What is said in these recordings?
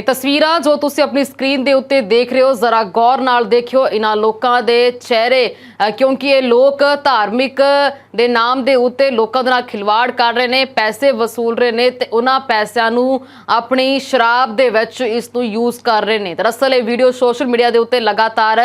ਇਹ ਤਸਵੀਰਾਂ ਜੋ ਤੁਸੀਂ ਆਪਣੀ ਸਕਰੀਨ ਦੇ ਉੱਤੇ ਦੇਖ ਰਹੇ ਹੋ ਜ਼ਰਾ ਗੌਰ ਨਾਲ ਦੇਖਿਓ। ਇਹਨਾਂ ਲੋਕਾਂ ਦੇ ਚਿਹਰੇ ਕਿਉਂਕਿ ਇਹ ਲੋਕ ਧਾਰਮਿਕ ਦੇ ਨਾਮ ਦੇ ਉੱਤੇ ਲੋਕਾਂ ਦੇ ਨਾਲ ਖਿਲਵਾੜ ਕਰ ਰਹੇ ਨੇ ਪੈਸੇ ਵਸੂਲ ਰਹੇ ਨੇ ਤੇ ਉਹਨਾਂ ਪੈਸਿਆਂ ਨੂੰ ਆਪਣੀ ਸ਼ਰਾਬ ਦੇ ਵਿੱਚ ਇਸ ਨੂੰ ਯੂਜ਼ ਕਰ ਰਹੇ ਨੇ। ਦਰਅਸਲ ਇਹ ਵੀਡੀਓ ਸੋਸ਼ਲ ਮੀਡੀਆ ਦੇ ਉੱਤੇ ਲਗਾਤਾਰ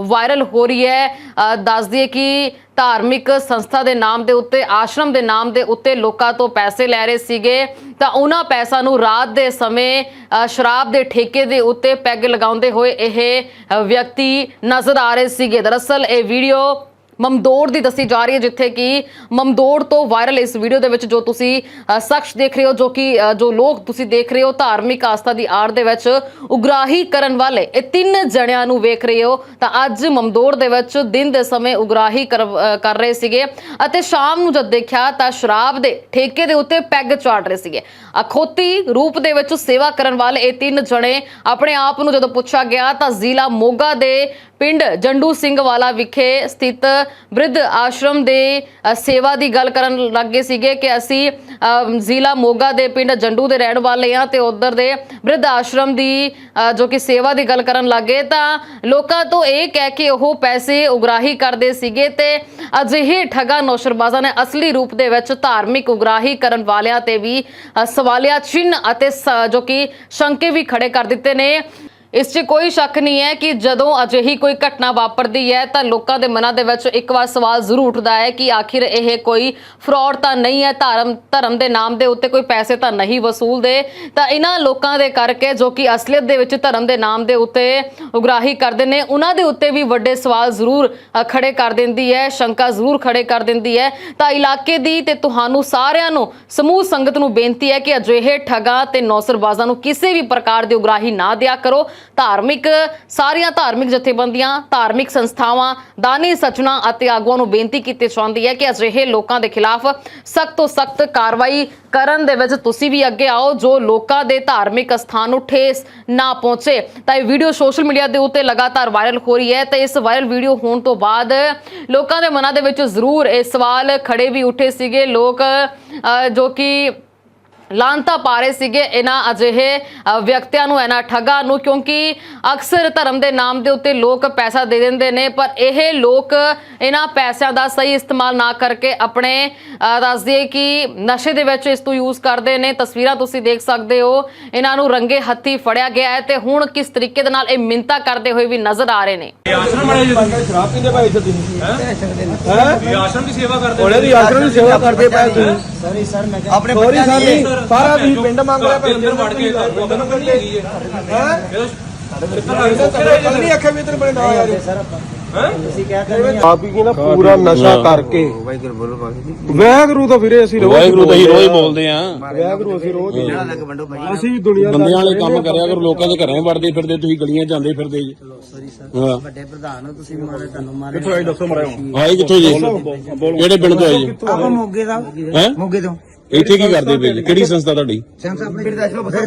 ਵਾਇਰਲ ਹੋ ਰਹੀ ਹੈ। ਅ, ਦੱਸ ਦਈਏ ਕਿ ਧਾਰਮਿਕ ਸੰਸਥਾ ਦੇ ਨਾਮ ਦੇ ਉੱਤੇ ਆਸ਼ਰਮ ਦੇ ਨਾਮ ਦੇ ਉੱਤੇ ਲੋਕਾਂ ਤੋਂ ਪੈਸੇ ਲੈ ਰਹੇ ਸੀਗੇ। ਤਾਂ ਉਹਨਾਂ ਪੈਸਾ ਨੂੰ ਰਾਤ ਦੇ ਸਮੇਂ ਅ, ਸ਼ਰਾਬ ਦੇ ਠੇਕੇ ਦੇ ਉੱਤੇ ਪੈਗ ਲਗਾਉਂਦੇ ਹੋਏ ਇਹ ਵਿਅਕਤੀ ਨਜ਼ਰ ਆ ਰਹੇ ਸੀਗੇ। ਦਰਅਸਲ ਇਹ ਵੀਡੀਓ ਮਮਦੋੜ ਦੀ ਦੱਸੀ ਜਾ ਰਹੀ ਹੈ, ਜਿੱਥੇ ਕਿ ਮਮਦੋੜ ਤੋਂ ਵਾਇਰਲ ਇਸ ਵੀਡੀਓ ਦੇ ਵਿੱਚ ਜੋ ਤੁਸੀਂ ਸ਼ਖਸ ਦੇਖ ਰਹੇ ਹੋ, ਜੋ ਕਿ ਜੋ ਲੋਕ ਤੁਸੀਂ ਦੇਖ ਰਹੇ ਹੋ, ਧਾਰਮਿਕ ਆਸਥਾ ਦੀ ਆੜ ਦੇ ਵਿੱਚ ਉਗਰਾਹੀ ਕਰਨ ਵਾਲੇ, ਇਹ ਤਿੰਨ ਜਣਿਆਂ ਨੂੰ ਵੇਖ ਰਹੇ ਹੋ। ਤਾਂ ਅੱਜ ਮਮਦੋੜ ਦੇ ਵਿੱਚ ਦਿਨ ਦੇ ਸਮੇਂ ਉਗਰਾਹੀ ਕਰ ਕਰ ਰਹੇ ਸੀਗੇ ਅਤੇ ਸ਼ਾਮ ਨੂੰ ਜਦ ਦੇਖਿਆ ਤਾਂ ਸ਼ਰਾਬ ਦੇ ਠੇਕੇ ਦੇ ਉੱਤੇ ਪੈਗ ਚਾੜ ਰਹੇ ਸੀਗੇ। ਅਖੋਤੀ ਰੂਪ ਦੇ ਵਿੱਚ ਸੇਵਾ ਕਰਨ ਵਾਲੇ ਇਹ ਤਿੰਨ ਜਣੇ ਆਪਣੇ ਆਪ ਨੂੰ ਜਦੋਂ ਪੁੱਛਿਆ ਗਿਆ ਤਾਂ ਜ਼ਿਲ੍ਹਾ ਮੋਗਾ ਦੇ ਪਿੰਡ ਜੰਡੂ ਸਿੰਘ ਵਾਲਾ ਵਿਖੇ ਸਥਿਤ ਬ੍ਰਿਧ ਆਸ਼ਰਮ ਦੇ ਸੇਵਾ ਦੀ ਗੱਲ ਕਰਨ ਲੱਗੇ ਸੀਗੇ ਕਿ ਅਸੀਂ ਜ਼ਿਲ੍ਹਾ ਮੋਗਾ ਦੇ ਪਿੰਡ ਜੰਡੂ ਦੇ ਰਹਿਣ ਵਾਲੇ ਹਾਂ ਤੇ ਉਧਰ ਦੇ ਬ੍ਰਿਧ ਆਸ਼ਰਮ ਦੀ ਜੋ ਕਿ ਸੇਵਾ ਦੀ ਗੱਲ ਕਰਨ ਲੱਗੇ ਤਾਂ ਲੋਕਾਂ ਤੋਂ ਇਹ ਕਹਿ ਕੇ ਉਹ ਪੈਸੇ ਉਗਰਾਹੀ ਕਰਦੇ ਸੀਗੇ ਤੇ ਅਜਿਹੇ ਠੱਗਾ ਨੌਸ਼ਰਬਾਜ਼ਾਂ ਨੇ ਅਸਲੀ ਰੂਪ ਦੇ ਵਿੱਚ ਧਾਰਮਿਕ ਉਗਰਾਹੀ ਕਰਨ ਵਾਲਿਆਂ ਤੇ ਵੀ ਸਵਾਲਿਆ ਸਵਾਲੀਆ ਚਿੰਨ੍ਹ ਅਤੇ ਸ- ਜੋ ਕਿ ਸ਼ੰਕੇ ਵੀ ਖੜੇ ਕਰ ਦਿੱਤੇ ਨੇ। ਇਸ 'ਚ ਕੋਈ ਸ਼ੱਕ ਨਹੀਂ ਹੈ ਕਿ ਜਦੋਂ ਅਜਿਹੀ ਕੋਈ ਘਟਨਾ ਵਾਪਰਦੀ ਹੈ ਤਾਂ ਲੋਕਾਂ ਦੇ ਮਨਾਂ ਦੇ ਵਿੱਚ ਇੱਕ ਵਾਰ ਸਵਾਲ ਜ਼ਰੂਰ ਉੱਠਦਾ ਹੈ ਕਿ ਆਖਿਰ ਇਹ ਕੋਈ ਫਰਾਡ ਤਾਂ ਨਹੀਂ ਹੈ ਧਰਮ ਧਰਮ ਦੇ ਨਾਮ ਦੇ ਉੱਤੇ ਕੋਈ ਪੈਸੇ ਤਾਂ ਨਹੀਂ ਵਸੂਲਦੇ। ਤਾਂ ਇਹਨਾਂ ਲੋਕਾਂ ਦੇ ਕਰਕੇ ਜੋ ਕਿ ਅਸਲੀਅਤ ਦੇ ਵਿੱਚ ਧਰਮ ਦੇ ਨਾਮ ਦੇ ਉੱਤੇ ਉਗਰਾਹੀ ਕਰਦੇ ਨੇ ਉਹਨਾਂ ਦੇ ਉੱਤੇ ਵੀ ਵੱਡੇ ਸਵਾਲ ਜ਼ਰੂਰ ਅ, ਖੜੇ ਕਰ ਦਿੰਦੀ ਹੈ ਸ਼ੰਕਾ ਜ਼ਰੂਰ ਖੜੇ ਕਰ ਦਿੰਦੀ ਹੈ। ਤਾਂ ਇਲਾਕੇ ਦੀ ਤੇ ਤੁਹਾਨੂੰ ਸਾਰਿਆਂ ਨੂੰ ਸਮੂਹ ਸੰਗਤ ਨੂੰ ਬੇਨਤੀ ਹੈ ਕਿ ਅਜਿਹੇ ਠੱਗਾਂ ਤੇ ਨੌਸਰਬਾਜ਼ਾਂ ਨੂੰ ਕਿਸੇ ਵੀ ਪ੍ਰਕਾਰ ਦੀ ਉਗਰਾਹੀ ਨਾ ਦਿਆ ਕਰੋ। ਧਾਰਮਿਕ ਸਾਰੀਆਂ ਧਾਰਮਿਕ ਜਥੇਬੰਦੀਆਂ ਧਾਰਮਿਕ ਸੰਸਥਾਵਾਂ ਦਾਨੀ ਸੱਜਣਾ ਅਤੇ ਆਗੂਆਂ ਨੂੰ ਬੇਨਤੀ ਕੀਤੀ ਚਾਹੁੰਦੀ ਹੈ ਕਿ ਅਜਿਹੇ ਲੋਕਾਂ ਦੇ ਖਿਲਾਫ ਸਖਤ ਤੋਂ ਸਖਤ ਕਾਰਵਾਈ ਕਰਨ ਦੇ ਵਿੱਚ ਤੁਸੀਂ ਵੀ ਅੱਗੇ ਆਓ ਜੋ ਲੋਕਾਂ ਦੇ ਧਾਰਮਿਕ ਅਸਥਾਨ ਨੂੰ ਠੇਸ ਨਾ ਪਹੁੰਚੇ। ਤਾਂ ਇਹ ਵੀਡੀਓ ਸੋਸ਼ਲ ਮੀਡੀਆ ਦੇ ਉੱਤੇ ਲਗਾਤਾਰ ਵਾਇਰਲ ਹੋ ਰਹੀ ਹੈ ਤੇ ਇਸ ਵਾਇਰਲ ਵੀਡੀਓ ਹੋਣ ਤੋਂ ਬਾਅਦ ਲੋਕਾਂ ਦੇ ਮਨਾਂ ਦੇ ਵਿੱਚ ਜ਼ਰੂਰ ਇਹ ਸਵਾਲ ਖੜੇ ਵੀ ਉੱਠੇ ਸੀਗੇ। ਲੋਕ ਅ, ਜੋ ਕਿ ਲਾਂਤਾ ਪਾ ਰਹੇ ਸੀਗੇ ਇਹਨਾਂ ਅਜਿਹੇ ਵਿਅਕਤੀਆਂ ਨੂੰ ਇਹਨਾਂ ਠੱਗਾਂ ਨੂੰ ਕਿਉਂਕਿ ਅਕਸਰ ਧਰਮ ਦੇ ਨਾਮ ਦੇ ਉੱਤੇ ਲੋਕ ਪੈਸਾ ਦੇ ਦਿੰਦੇ ਨੇ ਪਰ ਇਹ ਲੋਕ ਇਹਨਾਂ ਪੈਸਿਆਂ ਦਾ ਸਹੀ ਇਸਤੇਮਾਲ ਨਾ ਕਰਕੇ ਆਪਣੇ ਅ, ਦੱਸ ਦਈਏ ਕਿ ਨਸ਼ੇ ਦੇ ਵਿੱਚ ਇਸ ਤੋਂ ਯੂਜ਼ ਕਰਦੇ ਨੇ। ਤਸਵੀਰਾਂ ਤੁਸੀਂ ਦੇਖ ਸਕਦੇ ਹੋ ਇਹਨਾਂ ਨੂੰ ਰੰਗੇ ਹੱਥੀ ਫੜਿਆ ਗਿਆ ਹੈ ਤੇ ਹੁਣ ਕਿਸ ਤਰੀਕੇ ਦੇ ਨਾਲ ਇਹ ਮਿੰਤਾ ਕਰਦੇ ਹੋਏ ਵੀ ਨਜ਼ਰ ਆ ਰਹੇ ਨੇ? ਆਸ਼ਰਮ ਸ਼ਰਾਬ ਪੀਂਦੇ ਭਾਈ ਤੁਸੀਂ? ਹੈ? ਦੀ ਸੇਵਾ ਕਰਦੇ ਦੀ ਆਸ਼ਰਮ ਦੀ ਸੇਵਾ ਕਰਦੇ ਪਏ ਤੁਸੀਂ? ਸੌਰੀ ਸਰ ਮੈਂ ਆਪਣੇ ਸੌਰੀ ਸਾਹਿਬ ਸਾਰਾ ਤੁਸੀਂ ਪਿੰਡ ਮੰਗ ਰਿਹਾ ਭਾਈ ਅੰਦਰ ਵੜ ਕੇ ਪਿੰਡ ਨੂੰ ਕੱਢੀ ਹੈਗੀ ਹੈ? ਹੈ ਨਹੀਂ ਅੱਖੇ ਵੀ ਤੇਰੇ ਬੜੇ ਨਾ ਯਾਰ। ਆਪਾਂ। ਹੈ? ਪੂਰਾ ਨਸ਼ਾ ਕਰਕੇ। ਵੈਗਰੂ ਤਾਂ ਫਿਰੇ ਅਸੀਂ ਰੋਜ਼ ਵਾਹਿਗੁਰੂ ਤਾਂ ਹੀ ਰੋਜ਼ ਬੋਲਦੇ ਆ। ਵੈਗਰੂ ਅਸੀਂ ਰੋਜ਼ ਹੀ ਨਾ ਲੱਗ ਵੰਡੋ ਭਾਈ। ਅਸੀਂ ਵੀ ਦੁਨੀਆ ਬੰਦਿਆਂ ਵਾਲੇ ਕੰਮ ਕਰਿਆ ਕਰੋ ਲੋਕਾਂ ਦੇ ਘਰਾਂ ਵੜਦੇ ਫਿਰਦੇ ਤੁਸੀਂ ਗਲੀਆਂ ਜਾਂਦੇ ਫਿਰਦੇ ਜੀ। ਸੌਰੀ ਸਰ ਹਾਂ। ਵੱਡੇ ਪ੍ਰਧਾਨ ਹੋ ਤੁਸੀਂ ਮਾਰੇ ਤੁਹਾਨੂੰ ਮਾਰੇ ਕਿੱਥੋਂ ਆਏ ਦੱਸੋ ਮੜਾ ਆਏ ਕਿੱਥੋਂ ਜੀ? ਕਿਹੜੇ ਪਿੰਡ ਤੋਂ ਆਏ ਜੀ? ਆਪਾਂ ਮੋਗੇ ਦਾ। ਹੈ? ਮੋਗੇ ਤੋਂ। ਇੱਥੇ ਕੀ ਕਰਦੇ ਪਏ ਜੀ? ਕਿਹੜੀ ਸੰਸਥਾ ਤੁਹਾਡੀ? ਸੰਸ ਆਪਣੇ ਬਿਰਦਾਸ਼ਰੋ ਬਸਰ